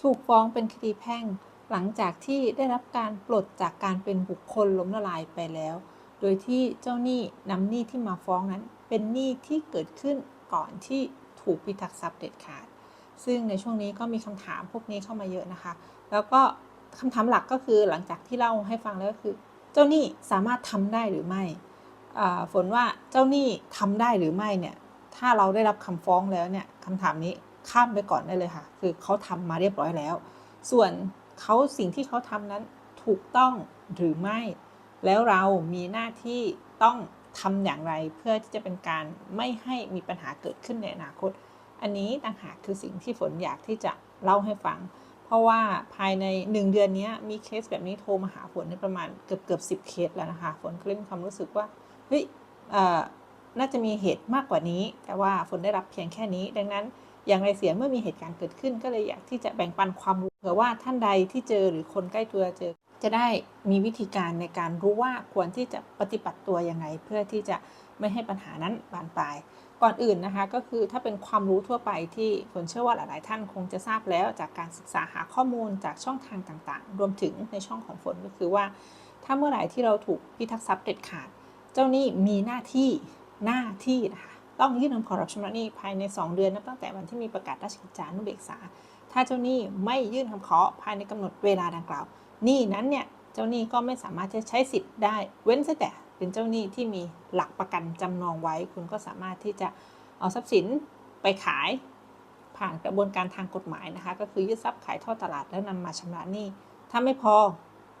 ถูกฟ้องเป็นคดีแพ่ง หลังจากที่ได้รับการปลดจากการเป็นบุคคลล้มละลายไปแล้ว โดยที่เจ้าหนี้นำหนี้ที่มาฟ้องนั้น เป็นหนี้ที่เกิดขึ้นก่อนที่ถูกพิทักษ์ทรัพย์เด็ดขาด ซึ่งในช่วงนี้ก็มีคำถามพวกนี้เข้ามาเยอะนะคะ แล้วก็คำถามหลักก็คือหลังจากที่เล่าให้ฟังแล้วก็คือ เจ้าหนี้สามารถทำได้หรือไม่ฝนว่าเจ้าหนี้ทำได้หรือไม่เนี่ยถ้าเราได้รับคำฟ้องแล้วเนี่ยคำถามนี้ ข้ามไปก่อนได้เลยค่ะ คือเขาทำมาเรียบร้อยแล้ว ส่วนเขาสิ่งที่เขาทำนั้นถูกต้องหรือไม่ แล้วเรามีหน้าที่ต้องทำอย่างไรเพื่อที่จะเป็นการไม่ให้มีปัญหาเกิดขึ้นในอนาคต อันนี้ต่างหากคือสิ่งที่ฝนอยากที่จะเล่าให้ฟัง เพราะว่าภายใน 1 เดือนนี้มีเคสแบบนี้โทรมาหาฝนในประมาณเกือบเกือบสิเคสแล้วนะคะ ฝนก็เลยมีความรู้สึกว่าเฮ้ยน่าจะมีเหตุมากกว่านี้ แต่ว่าฝนได้รับเพียงแค่นี้ ดังนั้น อย่างไรเสียเมื่อมีเหตุการณ์เกิดขึ้น ก็เลยอยากที่จะแบ่งปันความรู้เผื่อว่าท่านใดที่เจอหรือคนใกล้ตัวเจอ จะได้มีวิธีการในการรู้ว่าควรที่จะปฏิบัติตัวยังไง เพื่อที่จะไม่ให้ปัญหานั้นบานปลาย ก่อนอื่นนะคะก็คือถ้าเป็นความรู้ทั่วไปที่ฝนเชื่อว่าหลาย ๆ ท่านคงจะทราบแล้วจากการศึกษาหาข้อมูลจากช่องทางต่าง ๆ รวมถึงในช่องของฝนก็คือว่า ถ้าเมื่อไหร่ที่เราถูกพิทักษ์ทรัพย์เด็ดขาด เจ้าหนี้มีหน้าที่หน้าที่นะคะ ต้องยื่นคำขอรับชำระหนี้ภายใน 2 เดือนนับตั้งแต่วันที่มีประกาศราชกิจจานุเบกษา ถ้าเจ้าหนี้ไม่ยื่นคำขอภายในกำหนดเวลาดังกล่าวหนี้นั้นเนี่ยเจ้าหนี้ก็ไม่สามารถจะใช้สิทธิ์ได้ เว้นแต่เป็นเจ้าหนี้ที่มีหลักประกันจำนองไว้ คุณก็สามารถที่จะเอาทรัพย์สินไปขายผ่านกระบวนการทางกฎหมายนะคะ ก็คือยึดทรัพย์ขายทอดตลาดแล้วนำมาชำระหนี้ ถ้าไม่พอ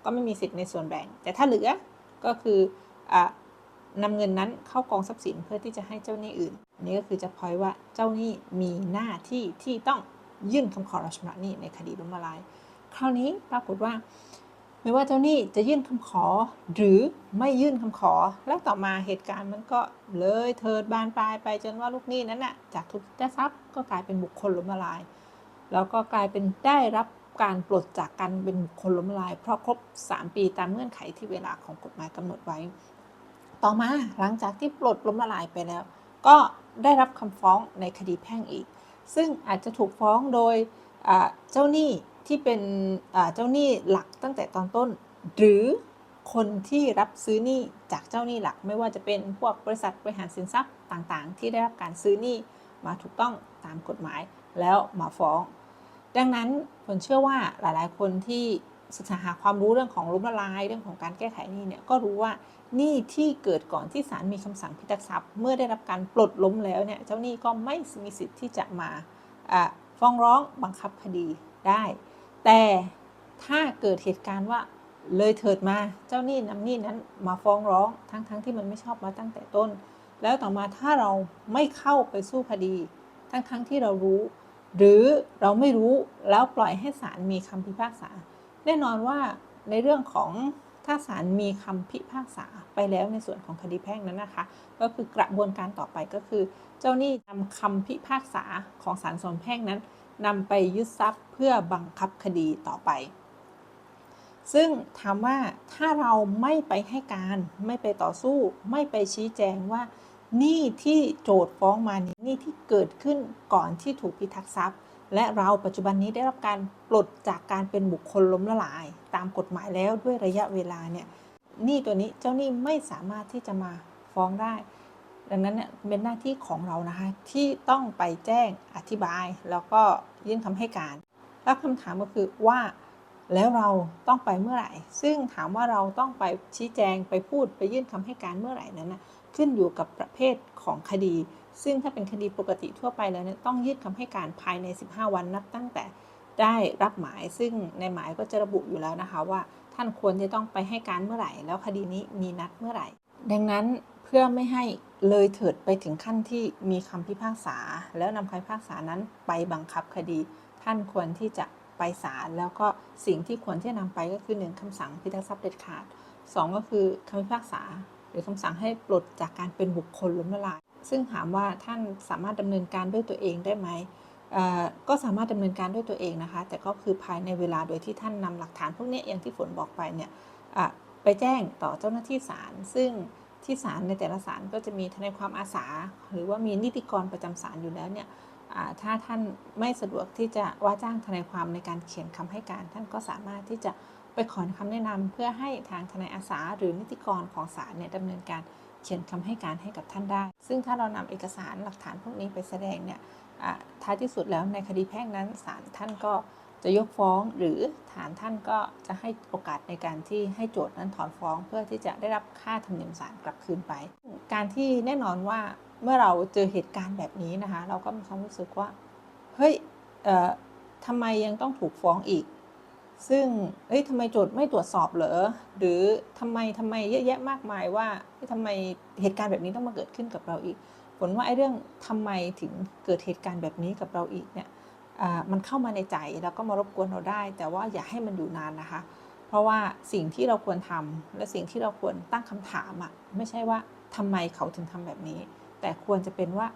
ก็ไม่มีสิทธิ์ในส่วนแบ่ง แต่ถ้าเหลือก็คืออ นำเงินนั้นเข้ากองทรัพย์สินเพื่อที่จะให้เจ้าหนี้อื่นอันนี้ก็คือจะพอยว่าเจ้าหนี้มีหน้าที่ที่ต้องยื่นคำขอรับชำระหนี้ในคดีล้มละลาย คราวนี้ปรากฏว่า ไม่ว่าเจ้าหนี้จะยื่นคำขอหรือไม่ยื่นคำขอ แล้วต่อมาเหตุการณ์มันก็เลยเถิดบานปลายไปจนว่าลูกหนี้นั้นน่ะจากถูกได้ทรัพย์ก็กลายเป็นบุคคลล้มละลาย แล้วก็กลายเป็นได้รับการปลดจากการเป็นบุคคลล้มละลาย เพราะครบ 3 ปีตามเงื่อนไขที่เวลาของกฎหมายกำหนดไว้ ต่อมาหลังจากที่ปลดล้มละลายไปแล้ว ก็ได้รับคำฟ้องในคดีแพ่งอีก ซึ่งอาจจะถูกฟ้องโดยเจ้าหนี้ที่เป็นเจ้าหนี้หลักตั้งแต่ตอนต้น หรือคนที่รับซื้อหนี้จากเจ้าหนี้หลัก ไม่ว่าจะเป็นพวกบริษัทบริหารสินทรัพย์ต่างๆ ที่ได้รับการซื้อหนี้มาถูกต้องตามกฎหมายแล้วมาฟ้อง ดังนั้นผมเชื่อว่าหลายๆ คนที่ ศึกษาหาความรู้เรื่องของล้มละลายเรื่องของการแก้ไขหนี้เนี่ยก็รู้ว่าหนี้ที่เกิดก่อนที่ศาลมีคำสั่งพิทักษ์ทรัพย์ เมื่อได้รับการปลดล้มแล้วเนี่ยเจ้าหนี้ก็ไม่มีสิทธิ์ที่จะมาฟ้องร้องบังคับคดีได้ แต่ถ้าเกิดเหตุการณ์ว่าเลยเถิดมาเจ้าหนี้นำหนี้นั้นมาฟ้องร้องทั้งๆทที่มันไม่ชอบมาตั้งแต่ต้น แล้วต่อมาถ้าเราไม่เข้าไปสู้คดี ทั้งๆทที่เรารู้ หรือเราไม่รู้แล้วปล่อยให้ศาลมีคำพิพากษา แน่นอนว่าในเรื่องของถ้าศาลมีคำพิพากษาไปแล้วในส่วนของคดีแพ่งนั้นนะคะ ก็คือกระบวนการต่อไปก็คือ เจ้าหนี้นำคำพิพากษาของศาลส่วนแพ่งนั้นนำไปยึดทรัพย์เพื่อบังคับคดีต่อไป ซึ่งถามว่าถ้าเราไม่ไปให้การ ไม่ไปต่อสู้ ไม่ไปชี้แจงว่า หนี้ที่โจทฟ้องมานี่หนี้ที่เกิดขึ้นก่อนที่ถูกพิทักษ์ทรัพย์ และเราปัจจุบันนี้ได้รับการปลดจากการเป็นบุคคลล้มละลาย ตามกฎหมายแล้วด้วยระยะเวลาเนี่ยหนี้ตัวนี้เจ้าหนี้ไม่สามารถที่จะมาฟ้องได้ ดังนั้นเนี่ยเป็นหน้าที่ของเรานะคะที่ต้องไปแจ้งอธิบาย แล้วก็ยื่นคำให้การ แล้วคำถามก็คือว่าแล้วเราต้องไปเมื่อไหร่ ซึ่งถามว่าเราต้องไปชี้แจงไปพูดไปยื่นคำให้การเมื่อไหร่นั้นนะ ขึ้นอยู่กับประเภทของคดี ซึ่งถ้าเป็นคดีปกติทั่วไปแล้วเนี่ยต้องยื่นคำให้การภายใน 15 วันนับตั้งแต่ได้รับหมายซึ่งในหมายก็จะระบุอยู่แล้วนะคะว่า ท่านควรจะต้องไปให้การเมื่อไหร่ แล้วคดีนี้มีนัดเมื่อไหร่ ดังนั้นเพื่อไม่ให้เลยเถิดไปถึงขั้นที่มีคำพิพากษา แล้วนำคำพิพากษานั้นไปบังคับคดี ท่านควรที่จะไปศาลแล้วก็สิ่งที่ควรที่จะนำไปก็คือ 1คำสั่งพิทักษ์ทรัพย์เด็ดขาด 2 ก็คือคำพิพากษา หรือคำสั่งให้ปลดจากการเป็นบุคคลล้มละลาย ซึ่งถามว่าท่านสามารถดำเนินการด้วยตัวเองได้ไหมก็สามารถดำเนินการด้วยตัวเองนะคะ แต่ก็คือภายในเวลาโดยที่ท่านนำหลักฐานพวกนี้อย่างที่ฝนบอกไปเนี่ยไปแจ้งต่อเจ้าหน้าที่ศาลซึ่งที่ศาลในแต่ละศาลก็จะมีทนายความอาสา หรือว่ามีนิติกรประจำศาลอยู่แล้วเนี่ยถ้าท่านไม่สะดวกที่จะว่าจ้างทนายความในการเขียนคำให้การ ท่านก็สามารถที่จะ ไปขอคำแนะนำเพื่อให้ทางทนายอาสา หรือนิติกรของศาลเนี่ยดำเนินการเขียนคำให้การให้กับท่านได้ ซึ่งถ้าเรานำเอกสารหลักฐานพวกนี้ไปแสดงเนี่ยอ่าท้ายที่สุดแล้วในคดีแพ่งนั้นศาลท่านก็จะยกฟ้องหรือศาลท่านก็จะให้โอกาสในการที่ให้โจทย์นั้นถอนฟ้อง เพื่อที่จะได้รับค่าธรรมเนียมศาลกลับคืนไป การที่แน่นอนว่าเมื่อเราเจอเหตุการณ์แบบนี้นะคะ เราก็มีความรู้สึกว่า เฮ้ยเอ่อทำไมยังต้องถูกฟ้องอีก ซึ่งเอ้ยทำไมโจทย์ไม่ตรวจสอบเหรอ หรือทำไมทำไมเยอะแยะมากมายว่าเฮ้ยทำไมเหตุการณ์แบบนี้ต้องมาเกิดขึ้นกับเราอีก ผลว่าไอ้เรื่องทำไมถึงเกิดเหตุการณ์แบบนี้กับเราอีกเนี่ยอ่ามันเข้ามาในใจแล้วก็มารบกวนเราได้ แต่ว่าอย่าให้มันอยู่นานนะคะ เพราะว่าสิ่งที่เราควรทำและสิ่งที่เราควรตั้งคำถามอะ่ะไม่ใช่ว่าทำไมเขาถึงทำแบบนี้ แต่ควรจะเป็นว่า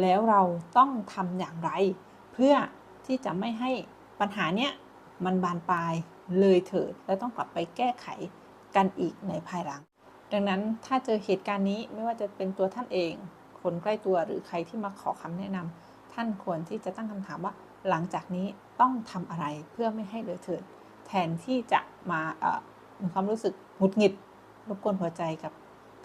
แล้วเราต้องทำอย่างไร เพื่อที่จะไม่ให้ปัญหาเนี้ย มันบานปลายเลยเถิด และต้องกลับไปแก้ไขกันอีกในภายหลัง ดังนั้นถ้าเจอเหตุการณ์นี้ไม่ว่าจะเป็นตัวท่านเอง คนใกล้ตัวหรือใครที่มาขอคำแนะนำท่านควรที่จะตั้งคำถามว่า หลังจากนี้ต้องทำอะไรเพื่อไม่ให้เลยเถิด แทนที่จะมาเอ่อมีความรู้สึกหงุดหงิดรบกวนหัวใจกับ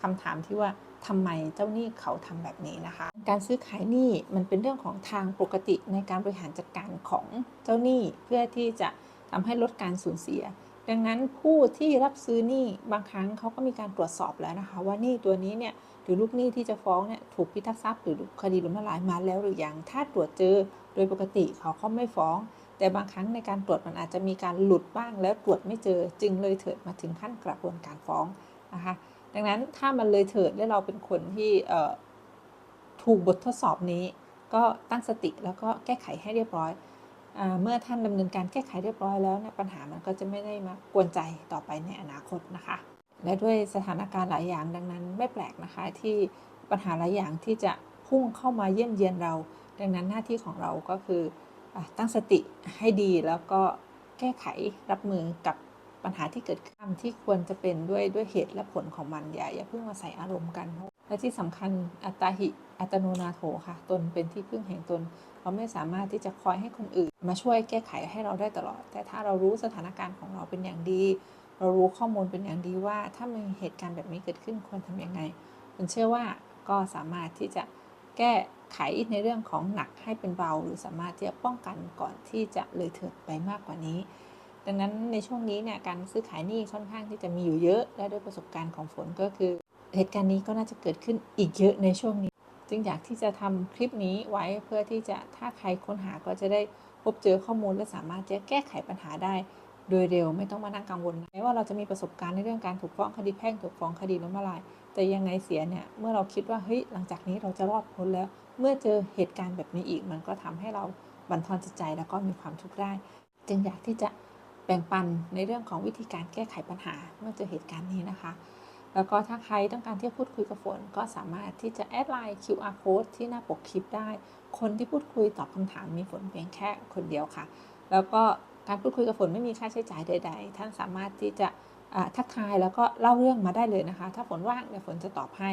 คำถามที่ว่าทำไมเจ้าหนี้เขาทำแบบนี้นะคะ การซื้อขายหนี้มันเป็นเรื่องของทางปกติในการบริหารจัดการของเจ้าหนี้เพื่อที่จะ ทำให้ลดการสูญเสีย ดังนั้นผู้ที่รับซื้อหนี้บางครั้งเขาก็มีการตรวจสอบแล้วนะคะ ว่าหนี้ตัวนี้เนี่ยหรือลูกหนี้ที่จะฟ้องเนี่ยถูกพิทักษ์ทรัพย์หรือคดีล้มละลายมาแล้วหรือยังถ้าตรวจเจอโดยปกติเขาก็ไม่ฟ้อง แต่บางครั้งในการตรวจมันอาจจะมีการหลุดบ้างแล้วตรวจไม่เจอจึงเลยเถิดมาถึงขั้นกระบวนการฟ้องนะคะดังนั้นถ้ามันเลยเถิดและเราเป็นคนที่ถูกบททดสอบนี้ ก็ตั้งสติแล้วก็แก้ไขให้เรียบร้อย เมื่อท่านดำเนินการแก้ไขเรียบร้อยแล้วเนี่ยปัญหามันก็จะไม่ได้มากวนใจต่อไปในอนาคตนะคะ และด้วยสถานการณ์หลายอย่างดังนั้น ไม่แปลกนะคะที่ปัญหาหลายอย่างที่จะพุ่งเข้ามาเยี่ยมเยียนเรา ดังนั้นหน้าที่ของเราก็คืออตั้งสติให้ดีแล้วก็แก้ไขรับมือกับปัญหาที่เกิดขึ้นที่ควรจะเป็นด้วยด้วยเหตุและผลของมันอย่าอย่าเพิ่งมาใส่อารมณ์กัน และที่สำคัญอัตตาหิ อัตโนนาโถค่ะ ตนเป็นที่พึ่งแห่งตน เราไม่สามารถที่จะคอยให้คนอื่น มาช่วยแก้ไขให้เราได้ตลอด แต่ถ้าเรารู้สถานการณ์ของเราเป็นอย่างดี เรารู้ข้อมูลเป็นอย่างดีว่า ถ้ามีเหตุการณ์แบบนี้เกิดขึ้นควรทำยังไงผมเชื่อว่าก็สามารถที่จะแก้ไขในเรื่องของหนักให้เป็นเบา หรือสามารถที่จะป้องกันก่อนที่จะเลยเถิดไปมากกว่านี้ ดังนั้นในช่วงนี้เนี่ยการซื้อขายหนี้ค่อนข้างที่จะมีอยู่เยอะ และด้วยประสบการณ์ของฝนก็คือ เหตุการณ์นี้ก็น่าจะเกิดขึ้นอีกเยอะในช่วงนี้ จึงอยากที่จะทำคลิปนี้ไว้เพื่อที่จะถ้าใครค้นหาก็จะได้พบเจอข้อมูลและสามารถจะแก้ไขปัญหาได้ โดยเร็วไม่ต้องมานั่งกังวลแม้ว่าเราจะมีประสบการณ์ในเรื่องการถูกฟ้องคดีแพ่งถูกฟ้องคดีล้มละลาย แต่ยังไงเสียเนี่ยเมื่อเราคิดว่าเฮ้ยหลังจากนี้เราจะรอดพ้นแล้ว เมื่อเจอเหตุการณ์แบบนี้อีก มันก็ทำให้เราบั่นทอนจิตใจแล้วก็มีความทุกข์ได้ จึงอยากที่จะแบ่งปันในเรื่องของวิธีการแก้ไขปัญหาเมื่อเจอเหตุการณ์นี้นะคะ แล้วก็ถ้าใครต้องการที่จะพูดคุยกับฝน ก็สามารถที่จะแอดไลน์ QR code ที่หน้าปกคลิปได้ คนที่พูดคุยตอบคำถามมีฝนเพียงแค่คนเดียวค่ะ แล้วก็การพูดคุยกับฝนไม่มีค่าใช้จ่ายใด ๆ ท่านสามารถที่จะทักทายแล้วก็เล่าเรื่องมาได้เลยนะคะ ถ้าฝนว่างเดี๋ยวฝนจะตอบให้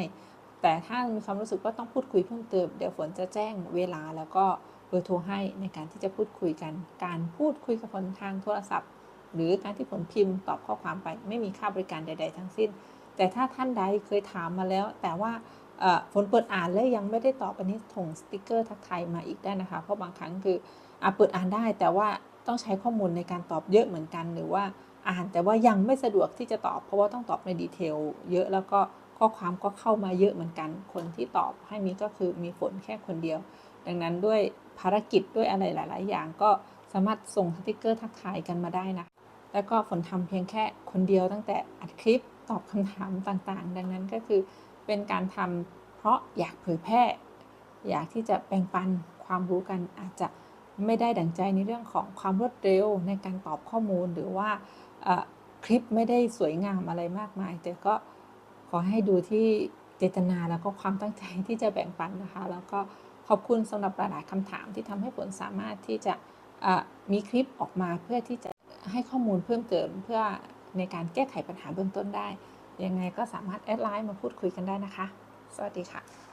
แต่ถ้ามีความรู้สึกว่าต้องพูดคุยเพิ่มเติมเดี๋ยวฝนจะแจ้งเวลาแล้วก็เบอร์โทรให้ในการที่จะพูดคุยกัน การพูดคุยกับฝนทางโทรศัพท์ หรือการที่ฝนพิมพ์ตอบข้อความไป ไม่มีค่าบริการใด ๆ ทั้งสิ้น แต่ถ้าท่านใดเคยถามมาแล้ว แต่ว่าฝนเปิดอ่านแล้วยังไม่ได้ตอบอันนี้ส่งสติกเกอร์ทักทายมาอีกได้นะคะ เพราะบางครั้งคืออเปิดอ่านได้แต่ว่าต้องใช้ข้อมูลในการตอบเยอะเหมือนกันหรือว่าอ่านแต่ว่ายังไม่สะดวกที่จะตอบ เพราะว่าต้องตอบในดีเทลเยอะแล้วก็ข้อความก็เข้ามาเยอะเหมือนกัน คนที่ตอบให้มีก็คือมีฝนแค่คนเดียว ดังนั้นด้วยภารกิจด้วยอะไรหลาย ๆ อย่างก็สามารถส่งสติกเกอร์ทักทายกันมาได้นะ แล้วก็ฝนทำเพียงแค่คนเดียวตั้งแต่อัดคลิป ตอบคำถามต่างๆ ดังนั้นก็คือเป็นการทำเพราะอยากเผยแพร่ อยากที่จะแบ่งปันความรู้กันอาจจะไม่ได้ดั่งใจในเรื่องของความรวดเร็วในการตอบข้อมูลหรือว่าคลิปไม่ได้สวยงามอะไรมากมาย แต่ก็ขอให้ดูที่เจตนาแล้วก็ความตั้งใจที่จะแบ่งปันนะคะ แล้วก็ขอบคุณสำหรับหลายๆคำถามที่ทำให้ฝนสามารถที่จะมีคลิปออกมาเพื่อที่จะให้ข้อมูลเพิ่มเติมเพื่อ ในการแก้ไขปัญหาเบื้องต้นได้ ยังไงก็สามารถแอดไลน์มาพูดคุยกันได้นะคะ สวัสดีค่ะ